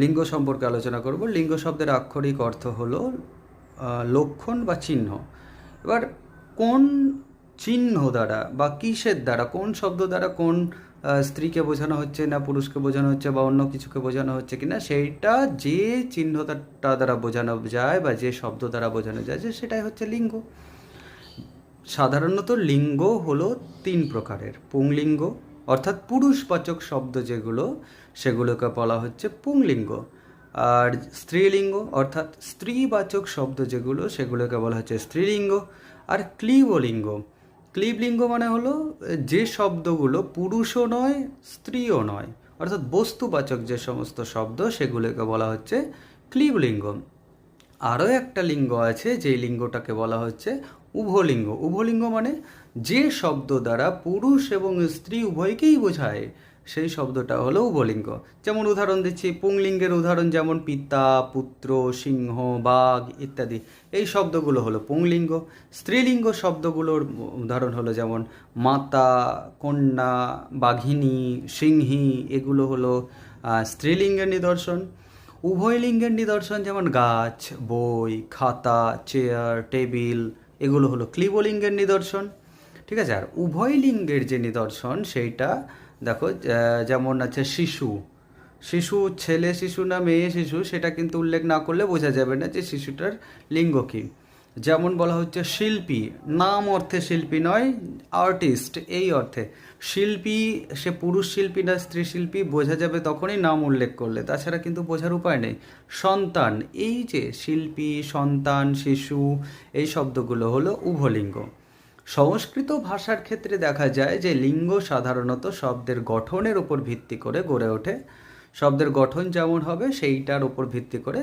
লিঙ্গ সম্পর্কে আলোচনা করব। লিঙ্গ শব্দের আক্ষরিক অর্থ হলো লক্ষণ বা চিহ্ন। এবার কোন চিহ্ন দ্বারা বা কিসের দ্বারা, কোন শব্দ দ্বারা কোন স্ত্রীকে বোঝানো হচ্ছে না, পুরুষকে বোঝানো হচ্ছে বা অন্য কিছুকে বোঝানো হচ্ছে কিনা, সেইটা যে চিহ্নটা দ্বারা বোঝানো যায় বা যে শব্দ দ্বারা বোঝানো যায় যে সেটাই হচ্ছে লিঙ্গ। সাধারণত লিঙ্গ হলো তিন প্রকারের, পুংলিঙ্গ অর্থাৎ পুরুষবাচক শব্দ যেগুলো, সেগুলোকে বলা হচ্ছে পুংলিঙ্গ। আর স্ত্রীলিঙ্গ, অর্থাৎ স্ত্রীবাচক শব্দ যেগুলো, সেগুলোকে বলা হচ্ছে স্ত্রীলিঙ্গ। আর ক্লীবলিঙ্গ। ক্লীবলিঙ্গ মানে হলো, যে শব্দগুলো পুরুষও নয়, স্ত্রীও নয়। অর্থাৎ বস্তুবাচক যে সমস্ত শব্দ, সেগুলোকে বলা হচ্ছে ক্লীবলিঙ্গ। আরও একটা লিঙ্গ আছে যে লিঙ্গটাকে বলা হচ্ছে উভলিঙ্গ। উভলিঙ্গ মানে যে শব্দ দ্বারা পুরুষ এবং স্ত্রী উভয়কেই বোঝায়, সেই শব্দটা হলো উভলিঙ্গ। যেমন উদাহরণ দিচ্ছি, পুংলিঙ্গের উদাহরণ যেমন পিতা, পুত্র, সিংহ, বাঘ ইত্যাদি, এই শব্দগুলো হলো পুংলিঙ্গ। স্ত্রীলিঙ্গ শব্দগুলোর উদাহরণ হলো যেমন মাতা, কন্যা, বাঘিনী, সিংহী, এগুলো হলো স্ত্রীলিঙ্গের নিদর্শন। উভয় লিঙ্গের নিদর্শন যেমন গাছ, বই, খাতা, চেয়ার, টেবিল, এগুলো হলো ক্লিবলিঙ্গের নিদর্শন। ঠিক আছে? আর উভয় লিঙ্গের যে নিদর্শন, সেইটা দেখো যেমন আছে শিশু। শিশু ছেলে, শিশু না মেয়ে, শিশু, সেটা কিন্তু উল্লেখ না করলে বোঝা যাবে না যে শিশুটার লিঙ্গ কী। যেমন বলা হচ্ছে শিল্পী, নাম অর্থে শিল্পী নয় আর্টিস্ট এই অর্থে। শিল্পী, সে পুরুষ শিল্পী না স্ত্রী শিল্পী, বোঝা যাবে তখনই নাম উল্লেখ করলে। তাছাড়া কিন্তু বোঝার উপায় নেই। সন্তান, এই যে শিল্পী, সন্তান, শিশু, এই শব্দগুলো হলো উভলিঙ্গ। সংস্কৃত ভাষার ক্ষেত্রে দেখা যায় যে লিঙ্গ সাধারণত শব্দের গঠনের উপর ভিত্তি করে গড়ে ওঠে। শব্দের গঠন যেমন হবে, সেইটার উপর ভিত্তি করে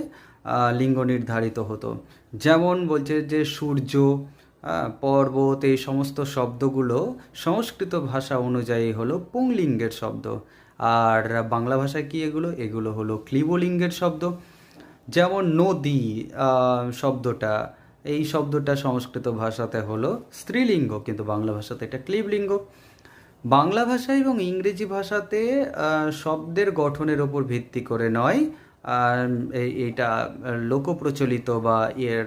লিঙ্গ নির্ধারিত হতো। যেমন বলছে যে সূর্য পর্বত, এই সমস্ত শব্দগুলো সংস্কৃত ভাষা অনুযায়ী হলো পুংলিঙ্গের শব্দ। আর বাংলা ভাষায় কি এগুলো? এগুলো হলো ক্লিবলিঙ্গের শব্দ। যেমন নদী শব্দটা, এই শব্দটা সংস্কৃত ভাষাতে হলো স্ত্রীলিঙ্গ, কিন্তু বাংলা ভাষাতে এটা ক্লিবলিঙ্গ। বাংলা ভাষা এবং ইংরেজি ভাষাতে শব্দের গঠনের ওপর ভিত্তি করে নয়। এইটা লোকপ্রচলিত বা এর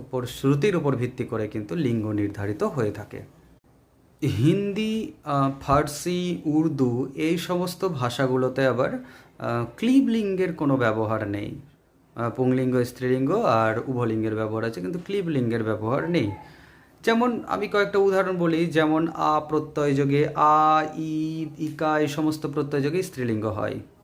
ওপর শ্রুতির উপর ভিত্তি করে কিন্তু লিঙ্গ নির্ধারিত হয়ে থাকে। হিন্দি ফার্সি উর্দু এই সমস্ত ভাষাগুলোতে আবার আহ, ক্লীবলিঙ্গের কোনো ব্যবহার নেই। পুংলিঙ্গ স্ত্রীলিঙ্গ আর উভলিঙ্গের ব্যবহার আছে কিন্তু ক্লিব লিঙ্গের ব্যবহার নেই। যেমন আমি কয়েকটা উদাহরণ বলি, যেমন আ প্রত্যয় যোগে আ, ই ইকা এই সমস্ত প্রত্যয় যোগে স্ত্রীলিঙ্গ হয়।